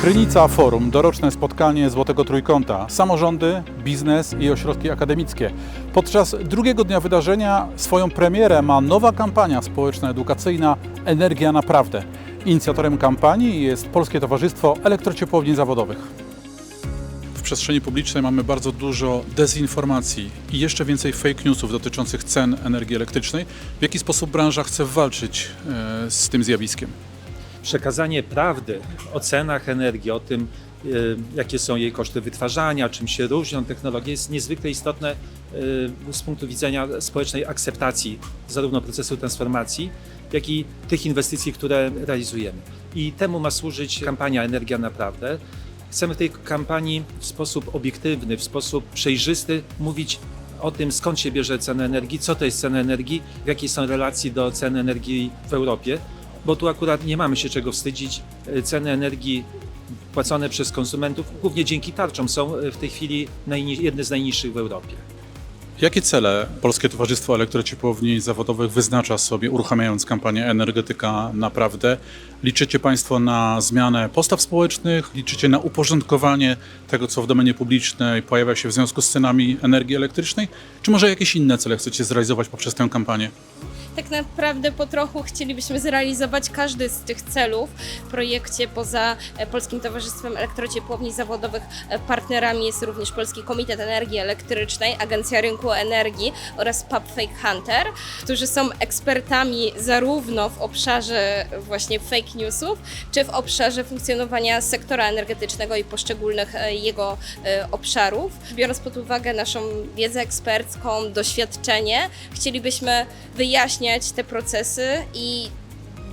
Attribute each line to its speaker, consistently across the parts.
Speaker 1: Krynica Forum, doroczne spotkanie Złotego Trójkąta, samorządy, biznes i ośrodki akademickie. Podczas drugiego dnia wydarzenia swoją premierę ma nowa kampania społeczno-edukacyjna Energia Naprawdę. Inicjatorem kampanii jest Polskie Towarzystwo Elektrociepłowni Zawodowych. Przestrzeni publicznej mamy bardzo dużo dezinformacji i jeszcze więcej fake newsów dotyczących cen energii elektrycznej. W jaki sposób branża chce walczyć e, z tym zjawiskiem?
Speaker 2: przekazanie prawdy o cenach energii, o tym, y, jakie są jej koszty wytwarzania, czym się różnią technologie, jest niezwykle istotne y, z punktu widzenia społecznej akceptacji zarówno procesu transformacji, jak i tych inwestycji, które realizujemy. I temu ma służyć kampania Energia Naprawdę. Chcemy w tej kampanii w sposób obiektywny, w sposób przejrzysty mówić o tym, skąd się bierze cena energii, co to jest cena energii, jakie są relacje do ceny energii w Europie bo tu akurat nie mamy się czego wstydzić. E, Ceny energii płacone przez konsumentów, głównie dzięki tarczom, są e, w tej chwili jedne z najniższych w Europie.
Speaker 1: Jakie cele Polskie Towarzystwo Elektrociepłowni Zawodowych wyznacza sobie, uruchamiając kampanię Energetyka Naprawdę? Liczycie Państwo na zmianę postaw społecznych? Liczycie na uporządkowanie tego, co w domenie publicznej pojawia się w związku z cenami energii elektrycznej? Czy może jakieś inne cele chcecie zrealizować poprzez tę kampanię?
Speaker 3: Tak naprawdę po trochu chcielibyśmy zrealizować każdy z tych celów w projekcie. Poza e, Polskim Towarzystwem Elektrociepłowni Zawodowych e, partnerami jest również Polski Komitet Energii Elektrycznej, Agencja Rynku Energii oraz Pub Fake Hunter, którzy są ekspertami zarówno w obszarze właśnie fake newsów, czy w obszarze funkcjonowania sektora energetycznego i poszczególnych e, jego obszarów. Biorąc pod uwagę naszą wiedzę ekspercką, doświadczenie, chcielibyśmy wyjaśniać te procesy i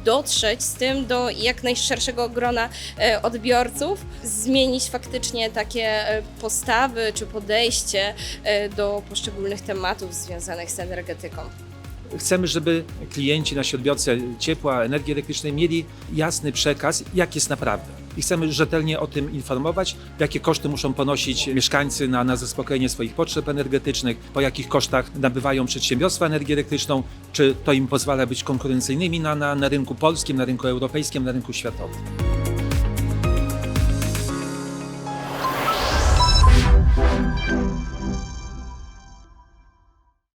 Speaker 3: dotrzeć z tym do jak najszerszego grona e, odbiorców, zmienić faktycznie takie e, postawy czy podejście e, do poszczególnych tematów związanych z energetyką.
Speaker 2: Chcemy, żeby klienci, nasi odbiorcy ciepła, energii elektrycznej mieli jasny przekaz, jak jest naprawdę. I chcemy rzetelnie o tym informować, jakie koszty muszą ponosić mieszkańcy na, na zaspokojenie swoich potrzeb energetycznych, po jakich kosztach nabywają przedsiębiorstwa energię elektryczną, czy to im pozwala być konkurencyjnymi na, na, na rynku polskim, na rynku europejskim, na rynku światowym.